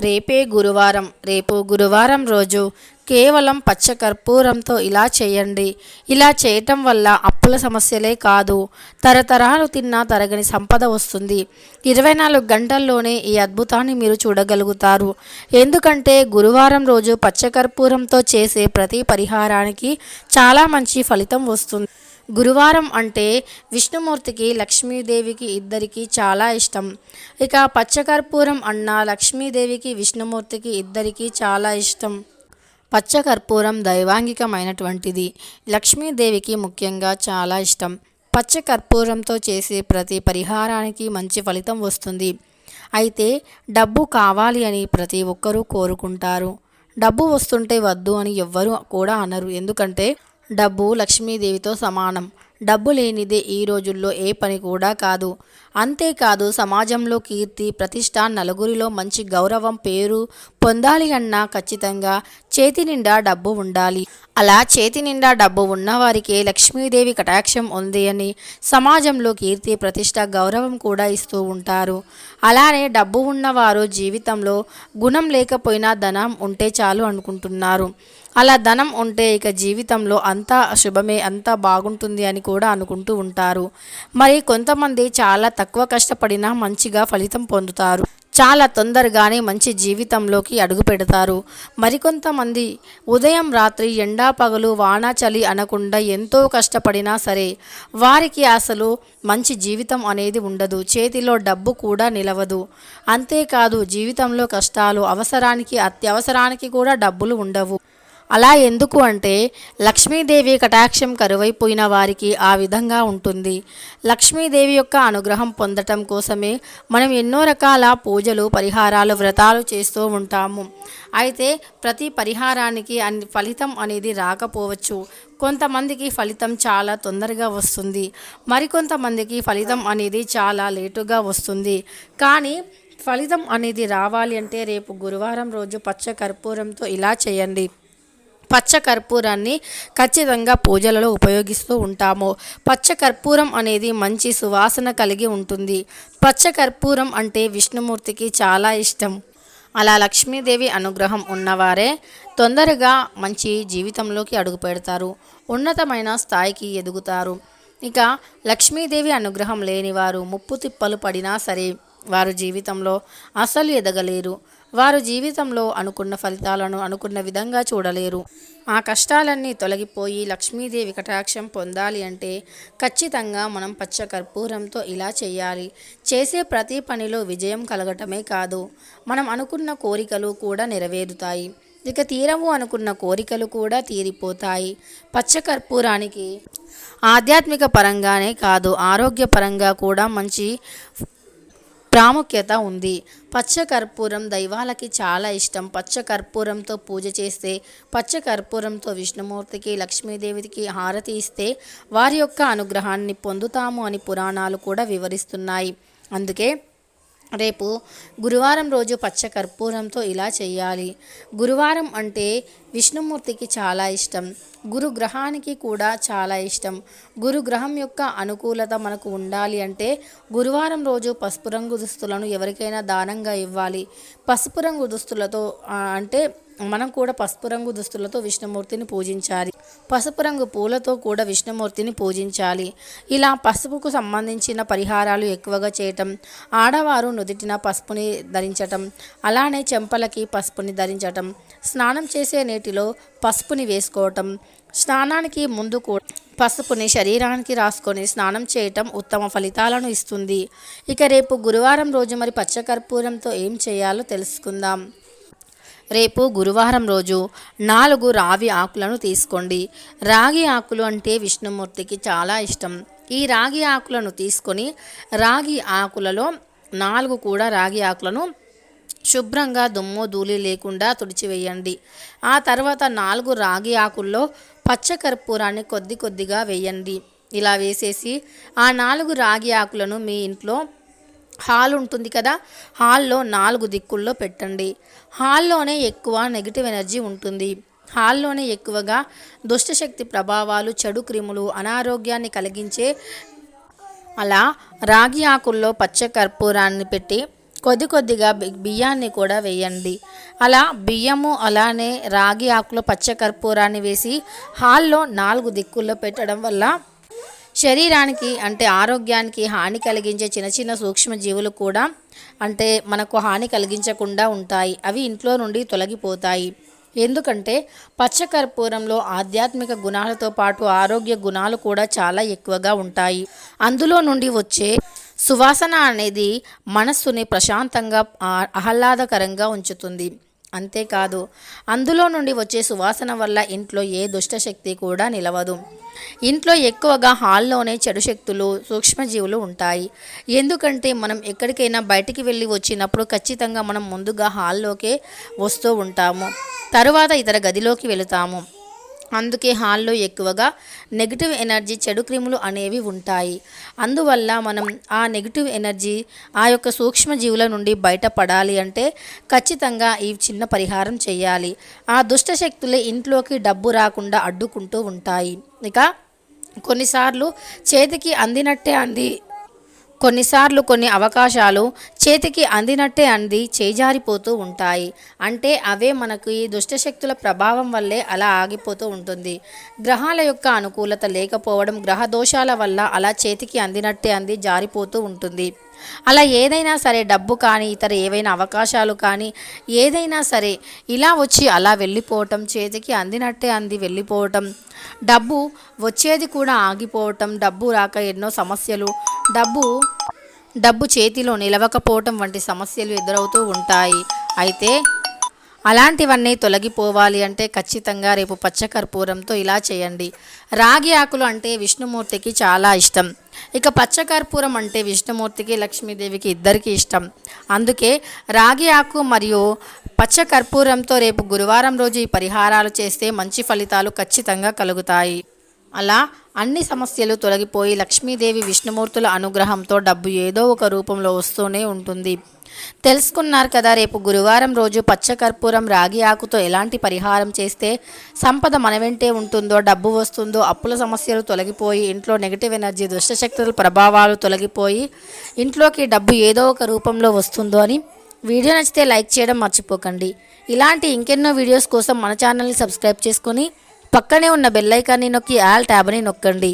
రేపే గురువారం రేపు గురువారం రోజు కేవలం పచ్చ కర్పూరంతో ఇలా చేయండి. ఇలా చేయటం వల్ల అప్పుల సమస్యలే కాదు తరతరాలు తిన్నా తరగని సంపద వస్తుంది. ఇరవై నాలుగు గంటల్లోనే ఈ అద్భుతాన్ని మీరు చూడగలుగుతారు. ఎందుకంటే గురువారం రోజు పచ్చ కర్పూరంతో చేసే ప్రతి పరిహారానికి చాలా మంచి ఫలితం వస్తుంది. గురువారం అంటే విష్ణుమూర్తికి లక్ష్మీదేవికి ఇద్దరికి చాలా ఇష్టం. ఇక పచ్చకర్పూరం అన్న లక్ష్మీదేవికి విష్ణుమూర్తికి ఇద్దరికి చాలా ఇష్టం. పచ్చకర్పూరం దైవాంగికమైనటువంటిది. లక్ష్మీదేవికి ముఖ్యంగా చాలా ఇష్టం. పచ్చ కర్పూరంతో చేసే ప్రతి పరిహారానికి మంచి ఫలితం వస్తుంది. అయితే డబ్బు కావాలి అని ప్రతి ఒక్కరూ కోరుకుంటారు. డబ్బు వస్తుంటే వద్దు అని ఎవ్వరూ కూడా అనరు. ఎందుకంటే డబ్బు లక్ష్మీదేవితో సమానం. డబ్బు లేనిదే ఈ రోజుల్లో ఏ పని కూడా కాదు. అంతేకాదు సమాజంలో కీర్తి ప్రతిష్ట నలుగురిలో మంచి గౌరవం పేరు పొందాలి అన్నా ఖచ్చితంగా చేతి నిండా డబ్బు ఉండాలి. అలా చేతి నిండా డబ్బు ఉన్నవారికే లక్ష్మీదేవి కటాక్షం ఉంది అని సమాజంలో కీర్తి ప్రతిష్ట గౌరవం కూడా ఇస్తూ ఉంటారు. అలానే డబ్బు ఉన్నవారు జీవితంలో గుణం లేకపోయినా ధనం ఉంటే చాలు అనుకుంటున్నారు. అలా ధనం ఉంటే ఇక జీవితంలో అంతా శుభమే అంతా బాగుంటుంది అని కూడా అనుకుంటూ ఉంటారు. మరి కొంతమంది చాలా తక్కువ కష్టపడినా మంచిగా ఫలితం పొందుతారు. చాలా తొందరగానే మంచి జీవితంలోకి అడుగు పెడతారు. మరికొంతమంది ఉదయం రాత్రి ఎండా పగలు వాన చలి అనకుండా ఎంతో కష్టపడినా సరే వారికి అసలు మంచి జీవితం అనేది ఉండదు. చేతిలో డబ్బు కూడా నిలవదు. అంతేకాదు జీవితంలో కష్టాలు అవసరానికి అత్యవసరానికి కూడా డబ్బులు ఉండవు. అలా ఎందుకు అంటే లక్ష్మీదేవి కటాక్షం కరువైపోయిన వారికి ఆ విధంగా ఉంటుంది. లక్ష్మీదేవి యొక్క అనుగ్రహం పొందటం కోసమే మనం ఎన్నో రకాల పూజలు పరిహారాలు వ్రతాలు చేస్తూ ఉంటాము. అయితే ప్రతి పరిహారానికి అన్ని ఫలితం అనేది రాకపోవచ్చు. కొంతమందికి ఫలితం చాలా తొందరగా వస్తుంది. మరికొంతమందికి ఫలితం అనేది చాలా లేటుగా వస్తుంది. కానీ ఫలితం అనేది రావాలి అంటే రేపు గురువారం రోజు పచ్చ కర్పూరంతో ఇలా చేయండి. పచ్చ కర్పూరాన్ని ఖచ్చితంగా పూజలలో ఉపయోగిస్తూ ఉంటాము. పచ్చ కర్పూరం అనేది మంచి సువాసన కలిగి ఉంటుంది. పచ్చ కర్పూరం అంటే విష్ణుమూర్తికి చాలా ఇష్టం. అలా లక్ష్మీదేవి అనుగ్రహం ఉన్నవారే తొందరగా మంచి జీవితంలోకి అడుగు పెడతారు. ఉన్నతమైన స్థాయికి ఎదుగుతారు. ఇక లక్ష్మీదేవి అనుగ్రహం లేనివారు ముప్పు తిప్పలు పడినా సరే వారు జీవితంలో అసలు ఎదగలేరు. వారు జీవితంలో అనుకున్న ఫలితాలను అనుకున్న విధంగా చూడలేరు. ఆ కష్టాలన్నీ తొలగిపోయి లక్ష్మీదేవి కటాక్షం పొందాలి అంటే ఖచ్చితంగా మనం పచ్చ కర్పూరంతో ఇలా చేయాలి. చేసే ప్రతి పనిలో విజయం కలగటమే కాదు మనం అనుకున్న కోరికలు కూడా నెరవేరుతాయి. ఇక తీరము అనుకున్న కోరికలు కూడా తీరిపోతాయి. పచ్చ కర్పూరానికి ఆధ్యాత్మిక పరంగానే కాదు ఆరోగ్యపరంగా కూడా మంచి ప్రాముఖ్యత ఉంది. పచ్చ కర్పూరం దైవాలకి చాలా ఇష్టం. పచ్చ కర్పూరంతో పూజ చేస్తే పచ్చ కర్పూరంతో విష్ణుమూర్తికి లక్ష్మీదేవికి హారతి ఇస్తే వారి యొక్క అనుగ్రహాన్ని పొందుతాము అని పురాణాలు కూడా వివరిస్తున్నాయి. అందుకే రేపు గురువారం రోజు పచ్చ కర్పూరంతో ఇలా చేయాలి గురువారం అంటే విష్ణుమూర్తికి చాలా ఇష్టం. గురు గ్రహానికి కూడా చాలా ఇష్టం. గురు గ్రహం యొక్క అనుకూలత మనకు ఉండాలి అంటే గురువారం రోజు పసుపు రంగు దుస్తులను ఎవరికైనా దానంగా ఇవ్వాలి. పసుపు రంగు దుస్తులతో అంటే మనం కూడా పసుపు రంగు దుస్తులతో విష్ణుమూర్తిని పూజించాలి. పసుపు రంగు పూలతో కూడా విష్ణుమూర్తిని పూజించాలి. ఇలా పసుపుకు సంబంధించిన పరిహారాలు ఎక్కువగా చేయటం ఆడవారు నుదిటిన పసుపుని ధరించటం అలానే చెంపలకి పసుపుని ధరించటం స్నానం చేసే నీటిలో పసుపుని వేసుకోవటం స్నానానికి ముందు కూడా పసుపుని శరీరానికి రాసుకొని స్నానం చేయటం ఉత్తమ ఫలితాలను ఇస్తుంది. ఇక రేపు గురువారం రోజు మరి పచ్చకర్పూరంతో ఏం చేయాలో తెలుసుకుందాం. రేపు గురువారం రోజు నాలుగు రావి ఆకులను తీసుకోండి. రాగి ఆకులు అంటే విష్ణుమూర్తికి చాలా ఇష్టం. ఈ రాగి ఆకులను తీసుకొని రాగి ఆకులలో నాలుగు కూడా రాగి ఆకులను శుభ్రంగా దుమ్ము ధూళి లేకుండా తుడిచివేయండి. ఆ తర్వాత నాలుగు రాగి ఆకుల్లో పచ్చకర్పూరాన్ని కొద్ది కొద్దిగా వేయండి. ఇలా వేసేసి ఆ నాలుగు రాగి ఆకులను మీ ఇంట్లో హాల్ ఉంటుంది కదా హాల్లో నాలుగు దిక్కుల్లో పెట్టండి. హాల్లోనే ఎక్కువ నెగిటివ్ ఎనర్జీ ఉంటుంది. హాల్లోనే ఎక్కువగా దుష్టశక్తి ప్రభావాలు చెడు క్రిములు అనారోగ్యాన్ని కలిగించే అలా రాగి ఆకుల్లో పచ్చ కర్పూరాన్ని పెట్టి కొద్ది కొద్దిగా బియ్యాన్ని కూడా వేయండి. అలా బియ్యము అలానే రాగి ఆకులో పచ్చ కర్పూరాన్ని వేసి హాల్లో నాలుగు దిక్కుల్లో పెట్టడం వల్ల శరీరానికి అంటే ఆరోగ్యానికి హాని కలిగించే చిన్న చిన్న సూక్ష్మజీవులు కూడా అంటే మనకు హాని కలిగించకుండా ఉంటాయి. అవి ఇంట్లో నుండి తొలగిపోతాయి. ఎందుకంటే పచ్చకర్పూరంలో ఆధ్యాత్మిక గుణాలతో పాటు ఆరోగ్య గుణాలు కూడా చాలా ఎక్కువగా ఉంటాయి. అందులో నుండి వచ్చే సువాసన అనేది మనస్సుని ప్రశాంతంగా ఆహ్లాదకరంగా ఉంచుతుంది. అంతేకాదు అందులో నుండి వచ్చే సువాసన వల్ల ఇంట్లో ఏ దుష్టశక్తి కూడా నిలవదు. ఇంట్లో ఎక్కువగా హాల్లోనే చెడు శక్తులు సూక్ష్మజీవులు ఉంటాయి. ఎందుకంటే మనం ఎక్కడికైనా బయటికి వెళ్ళి వచ్చినప్పుడు ఖచ్చితంగా మనం ముందుగా హాల్లోకే వస్తూ ఉంటాము. తరువాత ఇతర గదిలోకి వెళుతాము. అందుకే హాల్లో ఎక్కువగా నెగిటివ్ ఎనర్జీ చెడు క్రిములు అనేవి ఉంటాయి. అందువల్ల మనం ఆ నెగిటివ్ ఎనర్జీ ఆ యొక్క సూక్ష్మజీవుల నుండి బయటపడాలి అంటే ఖచ్చితంగా ఈ చిన్న పరిహారం చేయాలి. ఆ దుష్ట శక్తులే ఇంట్లోకి డబ్బు రాకుండా అడ్డుకుంటూ ఉంటాయి. ఇక కొన్నిసార్లు చేతికి అందినట్టే అంది కొన్నిసార్లు కొన్ని అవకాశాలు చేతికి అందినట్టే అంది చేజారిపోతూ ఉంటాయి. అంటే అవే మనకు ఈ దుష్టశక్తుల ప్రభావం వల్లే అలా ఆగిపోతూ ఉంటుంది. గ్రహాల యొక్క అనుకూలత లేకపోవడం గ్రహ దోషాల వల్ల అలా చేతికి అందినట్టే అంది జారిపోతూ ఉంటుంది. అలా ఏదైనా సరే డబ్బు కానీ ఇతర ఏవైనా అవకాశాలు కానీ ఏదైనా సరే ఇలా వచ్చి అలా వెళ్ళిపోవటం చేతికి అందినట్టే అంది వెళ్ళిపోవటం డబ్బు వచ్చేది కూడా ఆగిపోవటం డబ్బు రాక ఎన్నో సమస్యలు డబ్బు డబ్బు చేతిలో నిలవకపోవటం వంటి సమస్యలు ఎదురవుతూ ఉంటాయి. అయితే అలాంటివన్నీ తొలగిపోవాలి అంటే ఖచ్చితంగా రేపు పచ్చకర్పూరంతో ఇలా చేయండి. రాగి ఆకులు అంటే విష్ణుమూర్తికి చాలా ఇష్టం. ఇక పచ్చకర్పూరం అంటే విష్ణుమూర్తికి లక్ష్మీదేవికి ఇద్దరికీ ఇష్టం. అందుకే రాగి ఆకు మరియు పచ్చ కర్పూరంతో రేపు గురువారం రోజు ఈ పరిహారాలు చేస్తే మంచి ఫలితాలు ఖచ్చితంగా కలుగుతాయి. అలా అన్ని సమస్యలు తొలగిపోయి లక్ష్మీదేవి విష్ణుమూర్తుల అనుగ్రహంతో డబ్బు ఏదో ఒక రూపంలో వస్తూనే ఉంటుంది. తెలుసుకున్నారు కదా రేపు గురువారం రోజు పచ్చకర్పూరం రాగి ఆకుతో ఎలాంటి పరిహారం చేస్తే సంపద మన వెంటే ఉంటుందో డబ్బు వస్తుందో అప్పుల సమస్యలు తొలగిపోయి ఇంట్లో నెగిటివ్ ఎనర్జీ దుష్టశక్తుల ప్రభావాలు తొలగిపోయి ఇంట్లోకి డబ్బు ఏదో ఒక రూపంలో వస్తుందో అని వీడియో నచ్చితే లైక్ చేయడం మర్చిపోకండి. ఇలాంటి ఇంకెన్నో వీడియోస్ కోసం మన ఛానల్ని సబ్స్క్రైబ్ చేసుకొని పక్కనే ఉన్న బెల్లైకాన్ని నొక్కి ఆల్ ట్యాబ్ని నొక్కండి.